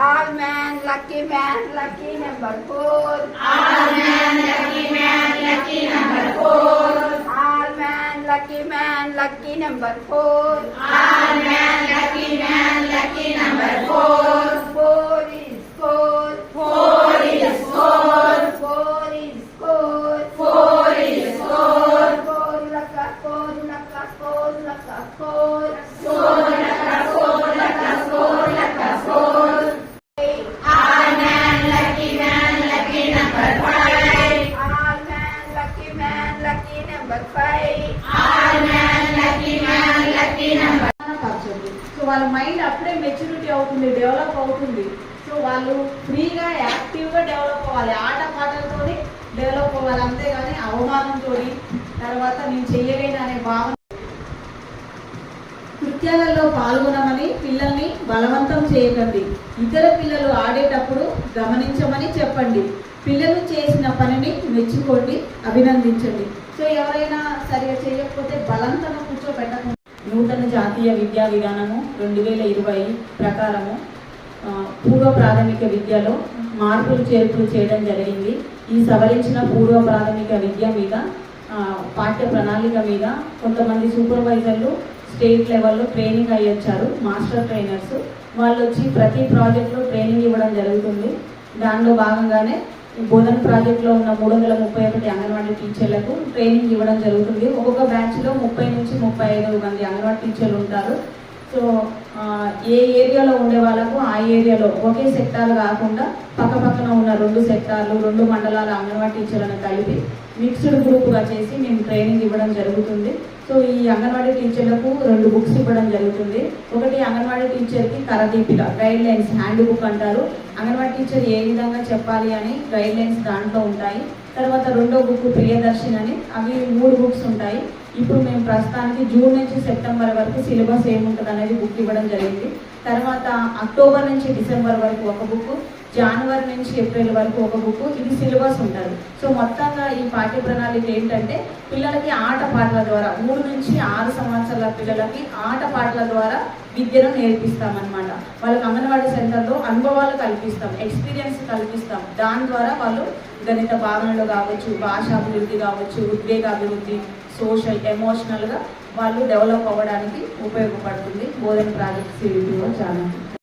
lucky man, lucky number four. All man, lucky man, lucky number four. All man, lucky man, lucky number four. All man, lucky man, lucky number. Four number so వాళ్ళ mind అప్పుడే maturity అవుతుంది develop అవుతుంది. So వాళ్ళు ఫ్రీగా యాక్టివ్గా develop అవ్వాలి. ఆట పాటలతో డెవలప్ అవ్వాలి. అంతేగాని అవమానంతో తర్వాత నేను చెయ్యలేను అనే భావన. కృత్యాలలో పాల్గొనమని పిల్లల్ని బలవంతం చేయకండి. ఇతర పిల్లలు ఆడేటప్పుడు గమనించమని చెప్పండి. పిల్లలు చేసిన పనిని మెచ్చుకోండి అభినందించండి. సో ఎవరైనా సరిగా చేయకపోతే బలంతన కూర్చోబెట్టకుండా నూతన జాతీయ విద్యా విధానము రెండు వేల ఇరవై ప్రకారము పూర్వ ప్రాథమిక విద్యలో మార్పులు చేర్పులు చేయడం జరిగింది. ఈ సవరించిన పూర్వ ప్రాథమిక విద్య మీద పాఠ్య ప్రణాళిక మీద కొంతమంది సూపర్వైజర్లు స్టేట్ లెవెల్లో ట్రైనింగ్ అయ్యి వచ్చారు మాస్టర్ ట్రైనర్స్. వాళ్ళు వచ్చి ప్రతి ప్రాజెక్ట్లో ట్రైనింగ్ ఇవ్వడం జరుగుతుంది. దానిలో భాగంగానే బోధన ప్రాజెక్ట్లో ఉన్న మూడు వందల ముప్పై ఒకటి అంగన్వాడీ టీచర్లకు ట్రైనింగ్ ఇవ్వడం జరుగుతుంది. ఒక్కొక్క బ్యాచ్లో ముప్పై నుంచి ముప్పై ఐదు మంది అంగన్వాడీ టీచర్లు ఉంటారు. సో ఏ ఏరియాలో ఉండే వాళ్ళకు ఆ ఏరియాలో ఒకే సెక్టార్ కాకుండా పక్క పక్కన ఉన్న రెండు సెక్టార్లు రెండు మండలాల అంగన్వాడీ టీచర్లను కలిపి మిక్స్డ్ గ్రూప్గా చేసి మేము ట్రైనింగ్ ఇవ్వడం జరుగుతుంది. సో ఈ అంగన్వాడీ టీచర్లకు రెండు బుక్స్ ఇవ్వడం జరుగుతుంది. ఒకటి అంగన్వాడీ టీచర్కి కరదీపిక గైడ్ లైన్స్ హ్యాండ్ బుక్ అంటారు. అంగన్వాడీ టీచర్ ఏ విధంగా చెప్పాలి అని గైడ్ లైన్స్ దాంట్లో ఉంటాయి. తర్వాత రెండో బుక్ ప్రియదర్శిని అని అవి మూడు బుక్స్ ఉంటాయి. ఇప్పుడు మేము ప్రస్తుతానికి జూన్ నుంచి సెప్టెంబర్ వరకు సిలబస్ ఏముంటుంది అనేది బుక్ ఇవ్వడం జరిగింది. తర్వాత అక్టోబర్ నుంచి డిసెంబర్ వరకు ఒక బుక్ జనవరి నుంచి ఏప్రిల్ వరకు ఒక బుక్ ఇది సిలబస్ ఉంటుంది. సో మొత్తంగా ఈ పాఠ్య ప్రణాళిక ఏంటంటే పిల్లలకి ఆట పాటల ద్వారా మూడు నుంచి ఆరు సంవత్సరాల పిల్లలకి ఆట పాటల ద్వారా విద్యను నేర్పిస్తామన్నమాట. వాళ్ళకి అంగన్వాడీ సెంటర్లో అనుభవాలు కల్పిస్తాం ఎక్స్పీరియన్స్ కల్పిస్తాం. దాని ద్వారా వాళ్ళు గణిత భావనలు కావచ్చు భాషాభివృద్ధి కావచ్చు ఉద్వేగ అభివృద్ధి సోషల్ ఎమోషనల్గా వాళ్ళు డెవలప్ అవ్వడానికి ఉపయోగపడుతుంది. బోధన ప్రాజెక్ట్ సిరీస్లో చాలా